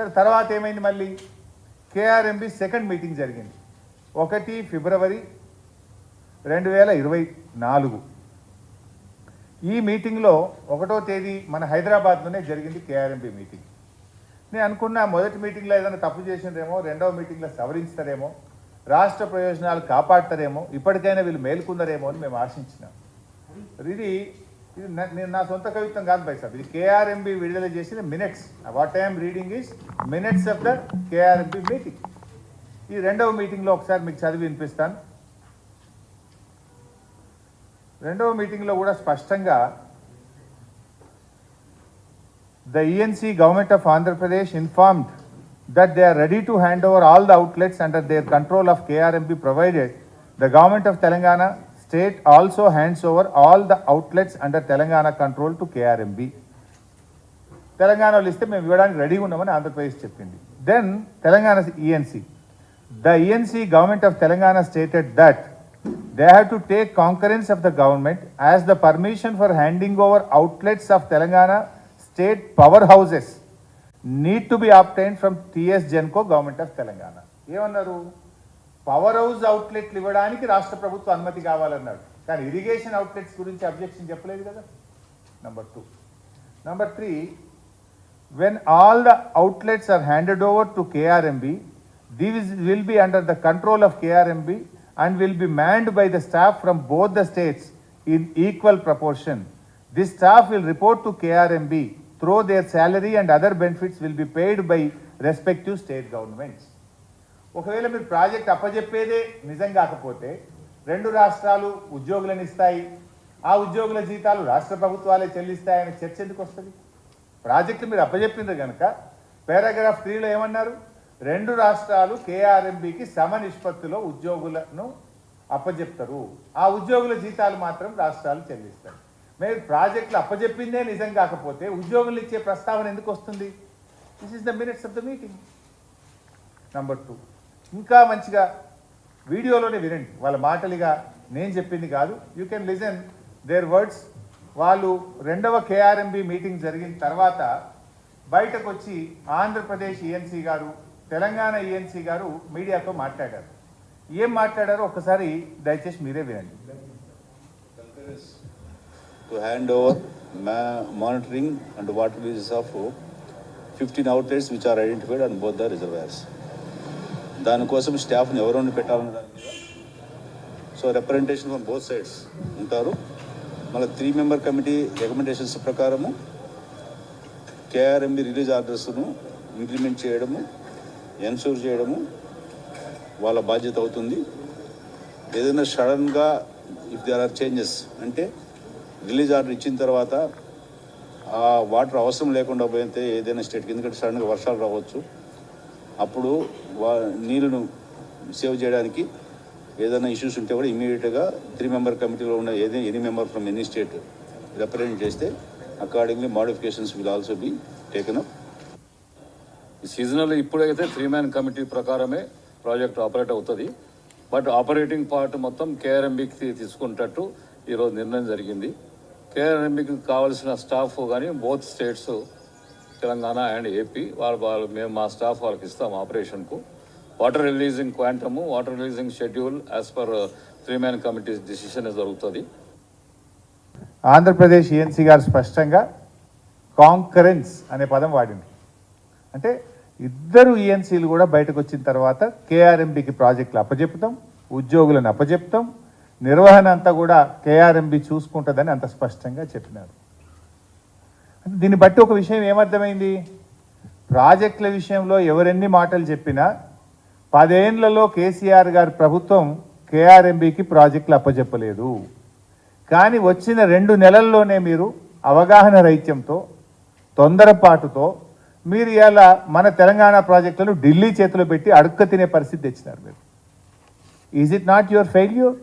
సరే తర్వాత ఏమైంది మళ్ళీ? కేఆర్ఎంబి సెకండ్ మీటింగ్ జరిగింది. ఒకటి ఫిబ్రవరి రెండు వేల ఇరవై నాలుగు. ఈ మీటింగ్లో ఒకటో తేదీ మన హైదరాబాద్లోనే జరిగింది కేఆర్ఎంబి మీటింగ్. నేను అనుకున్నా మొదటి మీటింగ్లో ఏదైనా తప్పు చేసిండ్రేమో రెండవ మీటింగ్లో సవరించుతారేమో రాష్ట్ర ప్రయోజనాలు కాపాడతారేమో ఇప్పటికైనా వీళ్ళు మేల్కొందరేమో అని మేము ఆశించినాం. ఇది ఇది నేను నా సొంత కవిత్వం కాదు బై సాబ్. ఇది కేఆర్ఎంబి విడుదల చేసిన minutes what I'm reading is minutes of the KRMB meeting ఈ రెండవ మీటింగ్లో ఒకసారి మీకు చదివి వినిపిస్తాను. రెండవ మీటింగ్లో కూడా స్పష్టంగా the ENC government of Andhra Pradesh informed that they are ready to hand over all the outlets under their control of KRMB provided the government of Telangana state also hands over all the outlets under Telangana control to KRMB. తెలంగాణలో ఇస్తే మేము ఇవ్వడానికి రెడీగా ఉన్నామని ఆంధ్రప్రదేశ్ చెప్పింది. Then Telangana ENC the ENC government of Telangana stated that they have to take concurrence of the government as the permission for handing over outlets of Telangana state power houses need to be obtain from TS Genco government of Telangana. ఏమన్నారు? Power house అవుట్లెట్లు ఇవ్వడానికి రాష్ట్ర ప్రభుత్వం అనుమతి కావాలన్నాడు. కానీ irrigation outlets గురించి objection చెప్పలేదు కదా? Number two number three when all the outlets are handed over to KRMB these will be under the control of KRMB and will be manned by the staff from both the states in equal proportion this staff will report to KRMB through their salary and other benefits will be paid by respective state governments ఒకవేళ మీరు project అప్పజెప్పేదే నిజం కాకపోతే రెండు రాష్ట్రాలు ఉద్యోగులను ఇస్తాయి. ఆ ఉద్యోగుల జీతాలు రాష్ట్ర ప్రభుత్వాలే చెల్లిస్తాయని చర్చ ఎందుకు వస్తుంది? ప్రాజెక్టు మీరు అప్పజెప్పింది కనుక పారాగ్రాఫ్ త్రీలో ఏమన్నారు? రెండు రాష్ట్రాలు కేఆర్ఎంబికి సమ నిష్పత్తిలో ఉద్యోగులను అప్పజెప్తారు. ఆ ఉద్యోగుల జీతాలు మాత్రం రాష్ట్రాలు చెల్లిస్తారు మీరు ప్రాజెక్టులు అప్పజెప్పిందే నిజం కాకపోతే ఉద్యోగులు ఇచ్చే ప్రస్తావన ఎందుకు వస్తుంది? This is the minutes of the meeting number two ఇంకా మంచిగా వీడియోలోనే వినండి. వాళ్ళ మాటలుగా నేను చెప్పింది కాదు. You can listen their words వాళ్ళు రెండవ కేఆర్ఎంబి మీటింగ్ జరిగిన తర్వాత బయటకు వచ్చి ఆంధ్రప్రదేశ్ ఈఎన్సీ గారు తెలంగాణ ఈఎన్సీ గారు మీడియాతో మాట్లాడారు. ఏం మాట్లాడారో ఒకసారి దయచేసి మీరే వినండి. To hand over ma- monitoring and water releases of 15 outlets which are identified on both the. దానికోసం స్టాఫ్ని ఎవరెవరిని పెట్టాలని దాని మీద so representation from both sides ఉంటారు. మళ్ళీ త్రీ మెంబర్ కమిటీ రికమెండేషన్స్ ప్రకారము కేఆర్ఎంబి రిలీజ్ ఆర్డర్స్ను ఇంప్లిమెంట్ చేయడము ఎన్షూర్ చేయడము వాళ్ళ బాధ్యత అవుతుంది. ఏదైనా సడన్గా ఇఫ్ దర్ ఆర్ చేంజెస్ అంటే రిలీజ్ ఆర్డర్ ఇచ్చిన తర్వాత ఆ వాటర్ అవసరం లేకుండా పోయితే ఏదైనా స్టేట్కి ఎందుకంటే సడన్గా వర్షాలు రావచ్చు. అప్పుడు వా నీళ్ళను సేవ్ చేయడానికి ఏదైనా ఇష్యూస్ ఉంటే కూడా ఇమీడియట్గా త్రీ మెంబర్ కమిటీలో ఉన్న ఏదైనా any member from any state represent చేస్తే accordingly modifications will also be taken up seasonal ఇప్పుడైతే త్రీ మ్యాన్ కమిటీ ప్రకారమే ప్రాజెక్ట్ ఆపరేట్ అవుతుంది. బట్ ఆపరేటింగ్ పార్ట్ మొత్తం కేఆర్ఎంబికి తీసుకునేటట్టు ఈరోజు నిర్ణయం జరిగింది. కేఆర్ఎంబికి కావాల్సిన స్టాఫ్ కానీ both states Telangana and AP వాళ్ళు వాళ్ళు మేము మా స్టాఫ్ వాళ్ళకి ఇస్తాం ఆపరేషన్కు water releasing quantum water releasing schedule as per three man committee decision జరుగుతుంది. ఆంధ్రప్రదేశ్ ఏఎన్సీ గారు స్పష్టంగా కాంకరెన్స్ అనే పదం వాడింది. అంటే ఇద్దరు ఈఎన్సీలు కూడా బయటకు వచ్చిన తర్వాత కేఆర్ఎంబికి ప్రాజెక్టులు అప్పజెప్తాం ఉద్యోగులను అప్పజెప్తాం నిర్వహణ అంతా కూడా కేఆర్ఎంబి చూసుకుంటుందని అంత స్పష్టంగా చెప్పినారు. దీన్ని బట్టి ఒక విషయం ఏమర్థమైంది? ప్రాజెక్టుల విషయంలో ఎవరెన్ని మాటలు చెప్పినా పదేండ్లలో కేసీఆర్ గారి ప్రభుత్వం కేఆర్ఎంబికి ప్రాజెక్టులు అప్పజెప్పలేదు. కానీ వచ్చిన రెండు నెలల్లోనే మీరు అవగాహన రైత్యంతో తొందరపాటుతో మీరు ఇలా మన తెలంగాణ ప్రాజెక్టులను ఢిల్లీ చేతిలో పెట్టి అడుక్క తినే పరిస్థితి తెచ్చినారు మీరు. Is it not your failure